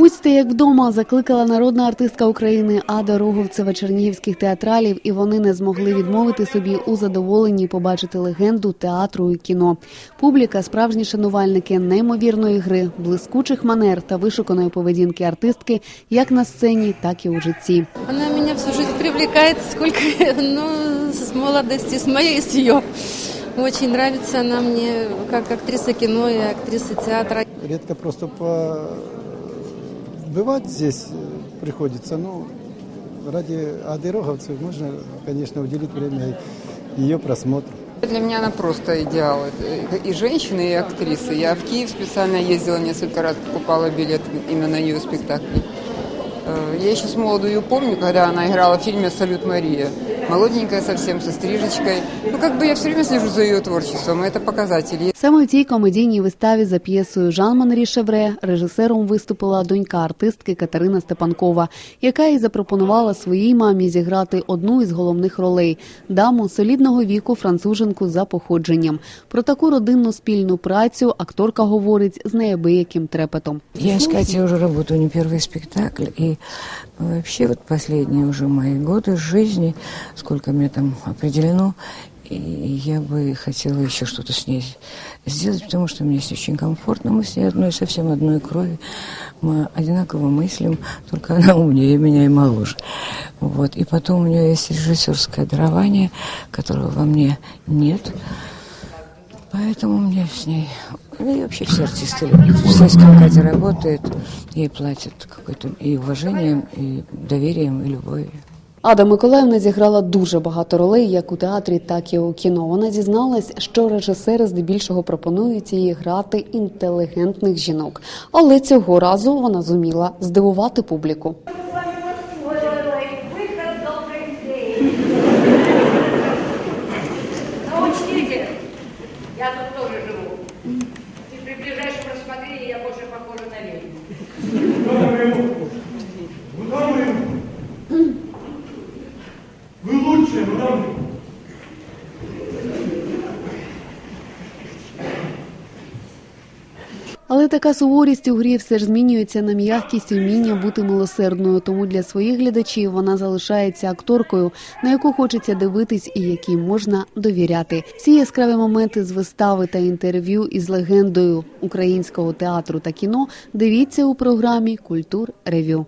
Будьте як вдома, закликала народна артистка України Ада Роговцева чернігівських театралів, і вони не змогли відмовити собі у задоволенні побачити легенду театру і кіно. Публіка, справжні шанувальники неймовірної гри, блискучих манер та вишуканої поведінки артистки, як на сцені, так і у житті. Она меня всю жизнь привлекает, сколько, ну, с молодости, с моей, с ее. Очень нравится она мне как актриса кино и актриса театра. Редко просто по бывать здесь э, приходится. Ну, ради Ады Роговцев можно, конечно, уделить время ее просмотру. Для меня она просто идеал. Это И женщина, и актриса. Я в Киев специально ездила несколько раз, покупала билет именно на ее спектакли. Э, Я еще с молоду ее помню, когда она играла в фильме «Салют Мария». Молоденькая совсем, со стрижечкой. Ну, как бы я все время слежу за ее творчеством, и это показатель. Саме в цій комедійній виставі за п'єсою Жан Манрі Шевре режисером виступила донька артистки Катерина Степанкова, яка і запропонувала своїй мамі зіграти одну із головних ролей даму солідного віку француженку за походженням. Про таку родинну спільну працю акторка говорить з неабияким трепетом. Я с Катей уже работаю не первый спектакль, и вообще вот последние уже мои годы жизни, сколько мне там определено, и я бы хотела еще что-то с ней сделать, потому что мне ней очень комфортно. Мы с ней одной, совсем одной крови. Мы одинаково мыслим, только она умнее меня и моложе. Вот. И потом у нее есть режиссерское дарование, которого во мне нет. Поэтому мне с ней, ну и вообще все артисты любят. Все, с кем Катя работает, ей платят какой-то и уважением, и доверием, и любовью. Ада Миколаївна зіграла дуже багато ролей як у театрі, так і у кіно. Вона дізналась, що режисери здебільшого пропонують їй грати інтелігентних жінок. Але цього разу вона зуміла здивувати публіку. Рассмотрении я больше похожа на ведьму. Але така суворість у грі все ж змінюється на м'якість вміння бути милосердною. Тому для своїх глядачів вона залишається акторкою, на яку хочеться дивитись і якій можна довіряти. Всі яскраві моменти з вистави та інтерв'ю із легендою українського театру та кіно дивіться у програмі Культур Ревю.